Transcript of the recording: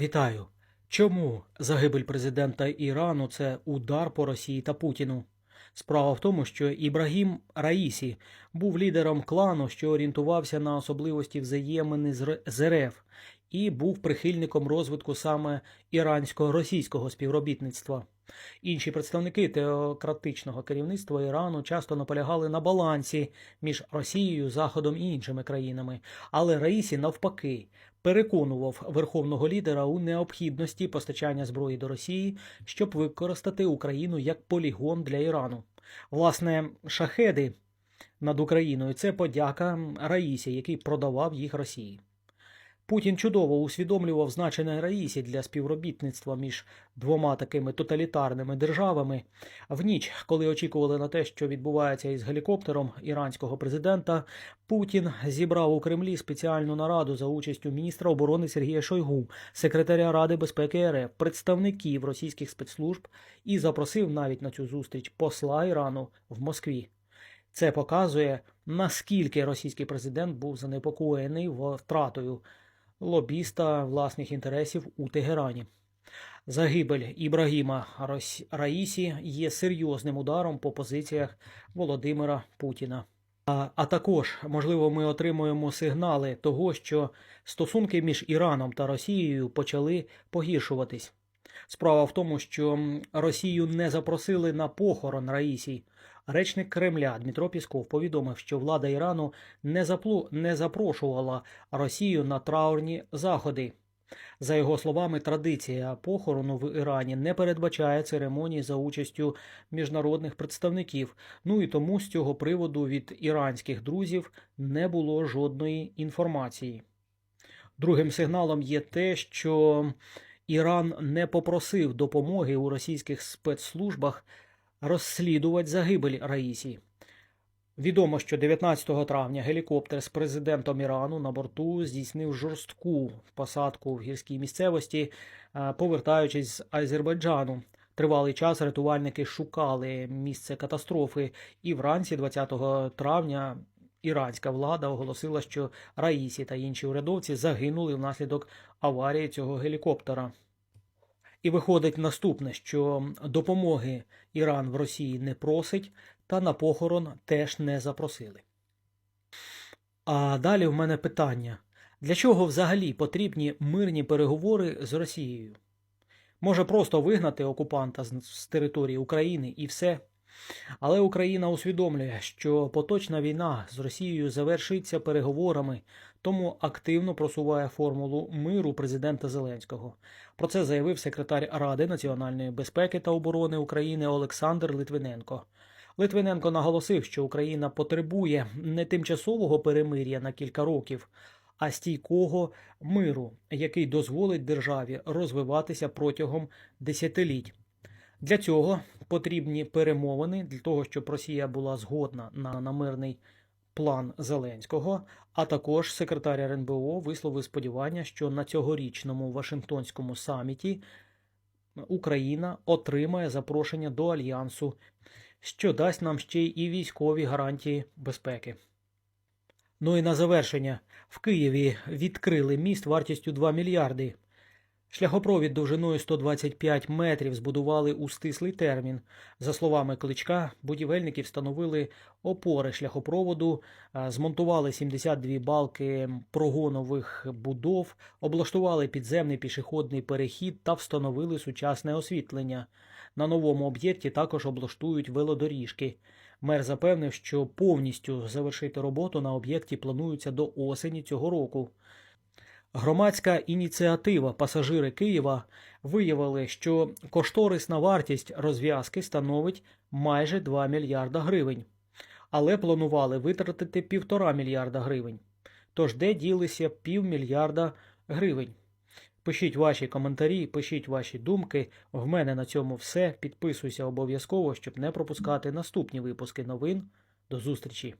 Вітаю! Чому загибель президента Ірану це удар по Росії та Путіну? Справа в тому, що Ібрагім Раїсі був лідером клану, що орієнтувався на особливості взаємини з РФ, і був прихильником розвитку саме ірансько-російського співробітництва. Інші представники теократичного керівництва Ірану часто наполягали на балансі між Росією, Заходом і іншими країнами, але Раїсі навпаки переконував верховного лідера у необхідності постачання зброї до Росії, щоб використати Україну як полігон для Ірану. Власне, шахеди над Україною це подяка Раїсі, який продавав їх Росії. Путін чудово усвідомлював значення Раїсі для співробітництва між двома такими тоталітарними державами. В ніч, коли очікували на те, що відбувається із гелікоптером іранського президента, Путін зібрав у Кремлі спеціальну нараду за участю міністра оборони Сергія Шойгу, секретаря Ради безпеки РФ, представників російських спецслужб і запросив навіть на цю зустріч посла Ірану в Москві. Це показує, наскільки російський президент був занепокоєний втратою лобіста власних інтересів у Тегерані. Загибель Ібрагіма Раїсі є серйозним ударом по позиціях Володимира Путіна. А також, можливо, ми отримуємо сигнали того, що стосунки між Іраном та Росією почали погіршуватись. Справа в тому, що Росію не запросили на похорон Раїсі. Речник Кремля Дмитро Пісков повідомив, що влада Ірану не, заплу... не запрошувала Росію на траурні заходи. За його словами, традиція похорону в Ірані не передбачає церемонії за участю міжнародних представників. Ну і тому з цього приводу від іранських друзів не було жодної інформації. Другим сигналом є те, що Іран не попросив допомоги у російських спецслужбах розслідувати загибель Раїсі. Відомо, що 19 травня гелікоптер з президентом Ірану на борту здійснив жорстку посадку в гірській місцевості, е, повертаючись з Азербайджану. Тривалий час рятувальники шукали місце катастрофи, і вранці 20 травня іранська влада оголосила, що Раїсі та інші урядовці загинули внаслідок аварії цього гелікоптера. І виходить наступне, що допомоги Іран в Росії не просить, та на похорон теж не запросили. А далі в мене питання: для чого взагалі потрібні мирні переговори з Росією? Може просто вигнати окупанта з, території України і все. Але Україна усвідомлює, що поточна війна з Росією завершиться переговорами, тому активно просуває формулу миру президента Зеленського. Про це заявив секретар Ради національної безпеки та оборони України Олександр Литвиненко. Литвиненко наголосив, що Україна потребує не тимчасового перемир'я на кілька років, а стійкого миру, який дозволить державі розвиватися протягом десятиліть. Для цього потрібні перемовини для того, щоб Росія була згодна на, на мирний план Зеленського. А також секретар РНБО висловив сподівання, що на цьогорічному Вашингтонському саміті Україна отримає запрошення до альянсу, що дасть нам ще і військові гарантії безпеки. Ну і на завершення в Києві відкрили міст вартістю 2 мільярди. Шляхопровід довжиною 125 метрів збудували у стислий термін. За словами Кличка, будівельники встановили опори шляхопроводу, змонтували 72 балки прогонових будов, облаштували підземний пішохідний перехід та встановили сучасне освітлення. На новому об'єкті також облаштують велодоріжки. Мер запевнив, що повністю завершити роботу на об'єкті планується до осені цього року. Громадська ініціатива Пасажири Києва виявили, що кошторисна вартість розв'язки становить майже 2 мільярда гривень, але планували витратити півтора мільярда гривень. Тож де ділися півмільярда гривень? Пишіть ваші коментарі, пишіть ваші думки. В мене на цьому все. Підписуйся обов'язково, щоб не пропускати наступні випуски новин. До зустрічі!